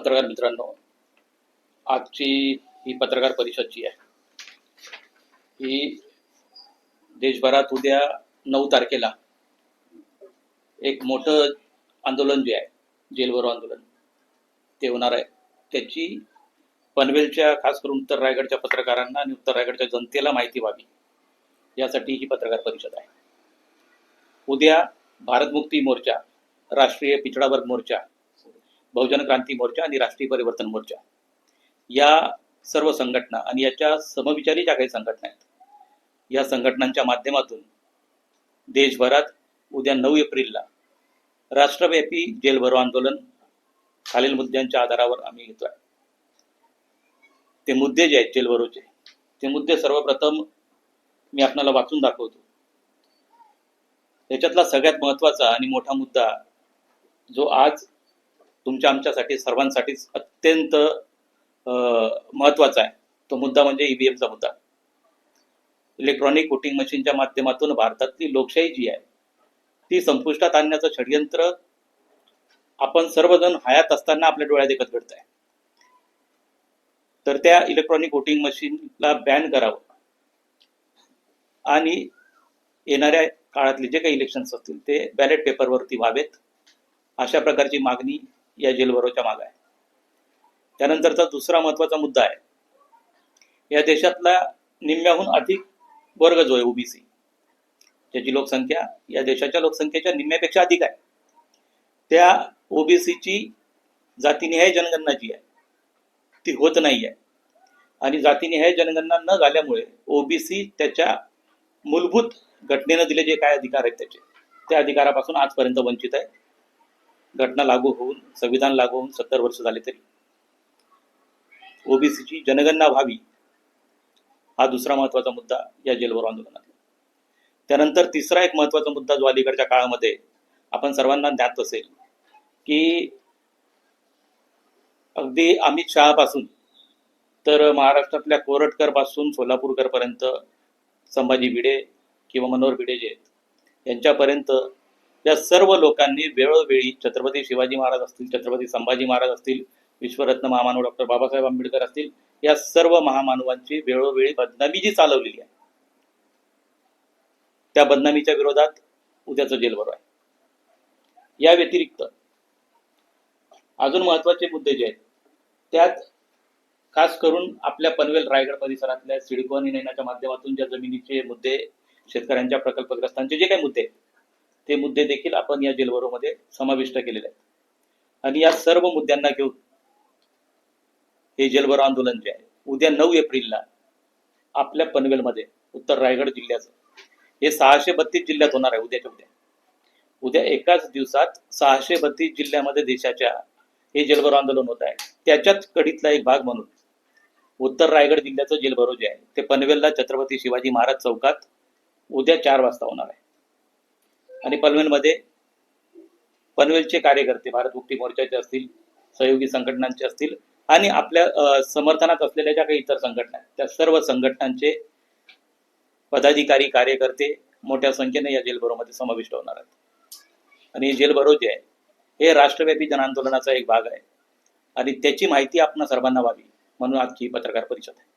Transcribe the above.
पत्रकार मित्रांनो आजची ही पत्रकार परिषद जी आहे. ही देशभरात उद्या नऊ तारखेला एक मोठं आंदोलन जे आहे जेलभरो आंदोलन ते होणार आहे. त्याची पनवेलच्या खास करून उत्तर रायगडच्या पत्रकारांना आणि उत्तर रायगडच्या जनतेला माहिती व्हावी यासाठी ही पत्रकार परिषद आहे. उद्या भारत मुक्ती मोर्चा राष्ट्रीय पिछडा वर्ग मोर्चा बहुजन क्रांती मोर्चा आणि राष्ट्रीय परिवर्तन मोर्चा. या सर्व संघटना आणि याच्या समविचारी ज्या काही संघटना आहेत या संघटनांच्या माध्यमातून देशभरात उद्या नऊ एप्रिलला राष्ट्रव्यापी जेल भरो आंदोलन खालील मुद्द्यांच्या आधारावर आम्ही घेतोय ते मुद्दे जे आहेत जेल भरोचे ते मुद्दे सर्वप्रथम मी आपणाला वाचून दाखवतो. याच्यातला सगळ्यात महत्त्वाचा आणि मोठा मुद्दा जो आज तुमच्या आमच्यासाठी सर्वांसाठीच अत्यंत महत्त्वाचा आहे. तो मुद्दा म्हणजे ईव्हीएमचा मुद्दा. इलेक्ट्रॉनिक वोटिंग मशीनच्या माध्यमातून भारतातली लोकशाही जी आहे ती संपुष्टात आणण्याचं षडयंत्र आपण सर्वजण हयात असताना आपल्या डोळ्यात देखत घडत आहे तर त्या इलेक्ट्रॉनिक वोटिंग मशीनला बॅन करावं. आणि येणाऱ्या काळातले जे काही इलेक्शन्स असतील ते बॅलेट पेपरवरती व्हावेत. अशा प्रकारची मागणी या जेलभरोच्या माग आहे. त्यानंतरचा दुसरा महत्त्वाचा मुद्दा आहे. या देशातला निम्म्याहून अधिक वर्ग जो आहे ओबीसी ज्याची लोकसंख्या या देशाच्या लोकसंख्येच्या निम्म्यापेक्षा अधिक आहे. त्या ओबीसीची जातीनिहाय जनगणना जी आहे ती होत नाही आहे. आणि जातीनिहाय जनगणना न झाल्यामुळे ओबीसी त्याच्या मूलभूत घटनेनं दिले जे काय अधिकार आहेत त्याचे त्या अधिकारापासून आजपर्यंत वंचित आहे. घटना लागू होऊन संविधान लागू होऊन सत्तर वर्ष झाले तरी. ओबीसीची जनगणना व्हावी हा दुसरा महत्त्वाचा मुद्दा या जेलभरो आंदोलनात. त्यानंतर तिसरा एक महत्त्वाचा मुद्दा जो अलीकडच्या काळामध्ये आपण सर्वांना ज्ञात असेल की अगदी अमित शहापासून तर महाराष्ट्रातल्या कोरटकरपासून सोलापूरकर पर्यंत संभाजी भिडे किंवा मनोहर भिडे जे आहेत यांच्यापर्यंत या सर्व लोकांनी वेळोवेळी छत्रपती शिवाजी महाराज असतील छत्रपती संभाजी महाराज असतील विश्वरत्न महामानव डॉक्टर बाबासाहेब आंबेडकर असतील या सर्व महामानवांची वेळोवेळी बदनामी जी चालवलेली आहे. त्या बदनामीच्या विरोधात उद्याचं जेलभरो आहे या व्यतिरिक्त अजून महत्त्वाचे मुद्दे जे आहेत त्यात खास करून आपल्या पनवेल रायगड परिसरातल्या सिडको आणि नैनाच्या माध्यमातून ज्या जमिनीचे मुद्दे शेतकऱ्यांच्या प्रकल्पग्रस्तांचे जे काही मुद्दे आहेत, ते मुद्दे देखील आपण या जेलभरोमध्ये समाविष्ट केलेले आहेत. आणि या सर्व मुद्द्यांना घेऊन हे जेलभरो आंदोलन जे आहे उद्या नऊ एप्रिलला आपल्या पनवेलमध्ये उत्तर रायगड जिल्ह्याचं हे सहाशे बत्तीस जिल्ह्यात होणार आहे उद्याच्या उद्या. उद्या एकाच दिवसात सहाशे बत्तीस जिल्ह्यामध्ये देशाच्या हे जेलभरो आंदोलन होत आहे. त्याच्याच कडीतला एक भाग म्हणून उत्तर रायगड जिल्ह्याचं जेलभरो जे आहे ते पनवेलला छत्रपती शिवाजी महाराज चौकात उद्या चार वाजता होणार आहे. आणि पनवेलमध्ये पनवेलचे कार्यकर्ते भारत मुक्ती मोर्चाचे असतील सहयोगी संघटनांचे असतील आणि आपल्या समर्थनात असलेल्या ज्या काही इतर संघटना आहेत त्या सर्व संघटनांचे पदाधिकारी कार्यकर्ते मोठ्या संख्येने या जेलभरोमध्ये समाविष्ट होणार आहेत. आणि हे जेलभरो जे आहे हे राष्ट्रव्यापी जनआंदोलनाचा एक भाग आहे. आणि त्याची माहिती आपण सर्वांना व्हावी म्हणून आजची पत्रकार परिषद आहे.